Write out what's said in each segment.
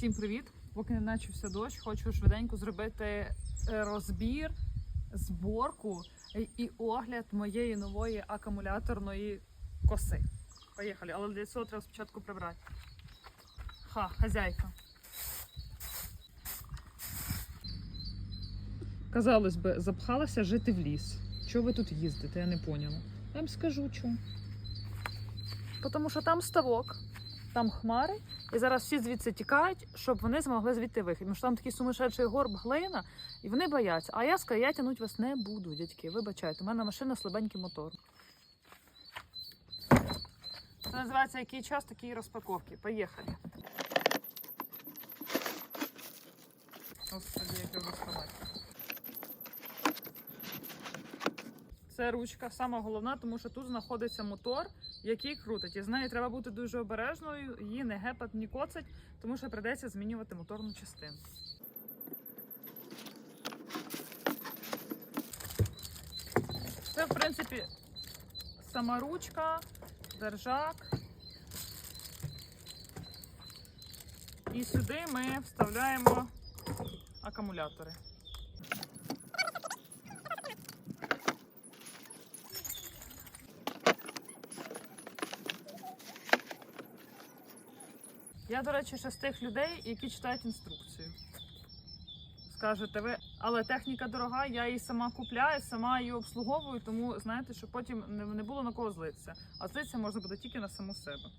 Всім привіт! Поки не начався дощ, хочу швиденько зробити е, розбір, зборку і- огляд моєї нової акумуляторної коси. Поїхали, але для цього треба спочатку прибрати. Ха, хазяйка. Казалось би, запхалася жити в ліс. Чого ви тут їздите? Я не поняла. Я вам скажу чому. Тому що там ставок, там хмари, і зараз всі звідси тікають, щоб вони змогли звідти виїхати. Тому що там такий сумасшедший горб глина, і вони бояться. А я скажу, я тянуть вас не буду, дядьки. Вибачайте, у мене машина слабенький мотор. Це називається який час, такі розпаковки. Поїхали. Господи, як його доставати. Це ручка, сама головна, тому що тут знаходиться мотор, який крутить. І з нею треба бути дуже обережною, її не гепать, ні коцать, тому що прийдеться змінювати моторну частину. Це, в принципі, сама ручка, держак. І сюди ми вставляємо акумулятори. Я, до речі, ще з тих людей, які читають інструкцію. Скажете ви, але техніка дорога, я її сама купляю, сама її обслуговую, тому знаєте, що потім не, було на кого злитися. А злитися можна буде тільки на саму себе.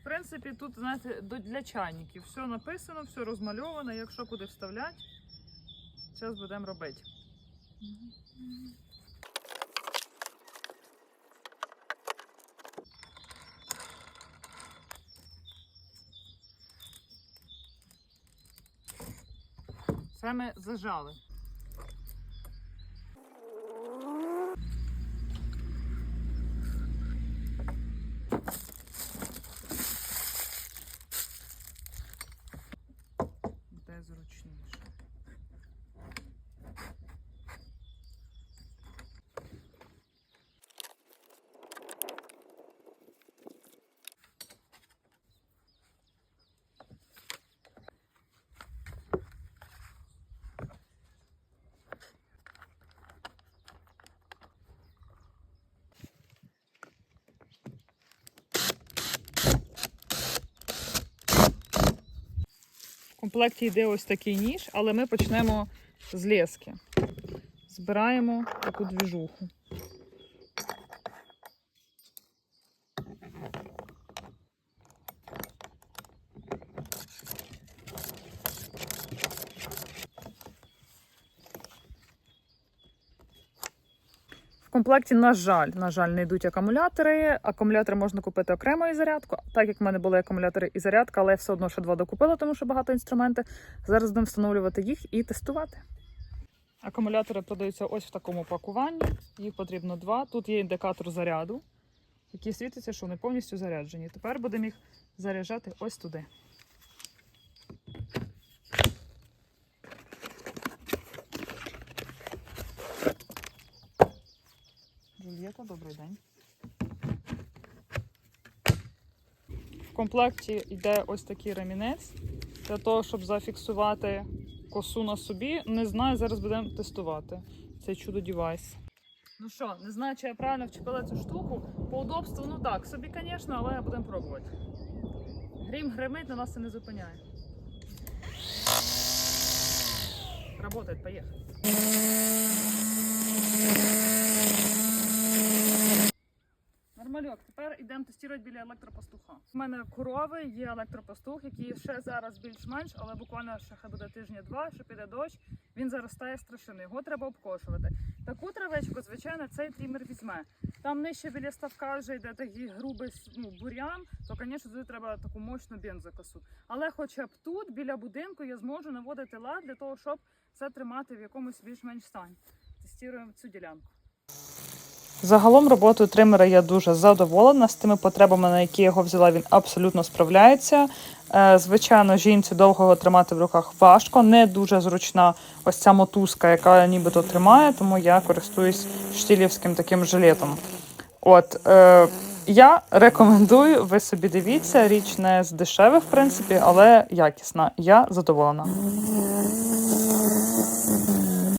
В принципі, тут, знаєте, для чайників все написано, все розмальовано, якщо куди вставляти, зараз будемо робити. Це зажали. Комплекті йде ось такий ніж, але ми почнемо з лески. Збираємо таку двіжуху. Комплекті, на жаль, на жаль, не йдуть акумулятори. Акумулятори можна купити окремо і зарядку. Так як в мене були акумулятори і зарядка, але я все одно ще два докупила, тому що багато інструментів. Зараз будемо встановлювати їх і тестувати. Акумулятори продаються ось в такому пакуванні. Їх потрібно два. Тут є індикатор заряду, який світиться, що вони повністю заряджені. Тепер будемо їх заряджати ось туди. Джульєта, добрий день. В комплекті йде ось такий ремінець для того, щоб зафіксувати косу на собі. Не знаю, зараз будемо тестувати цей чудо девайс. Ну що, не знаю, чи я правильно вчепила цю штуку. По удобству, ну так, собі, звісно, але будемо пробувати. Грім гримить, на нас це не зупиняє. Работает, поїхали. Нормальок, тепер йдемо тестувати біля електропастуха. У мене корови, є електропастух, який ще зараз більш-менш, але буквально ще хай буде тижня-два, що піде дощ. Він заростає страшенно. Його треба обкошувати. Таку травечку, звичайно, цей трімер візьме. Там нижче біля ставка вже йде такий грубий ну, бур'ян, то, звісно, туди треба таку мощну бензокосу. Але хоча б тут, біля будинку, я зможу наводити лад для того, щоб це тримати в якомусь більш-менш стані. Тестуємо цю ділянку. Загалом роботою тримера я дуже задоволена з тими потребами, на які його взяла, він абсолютно справляється. Е, Звичайно, жінці довго тримати в руках важко, не дуже зручна ось ця мотузка, яка нібито тримає, тому я користуюсь штілівським таким жилетом. От, е, Я рекомендую, ви собі дивіться, річ не з дешевих, в принципі, але якісна. Я задоволена.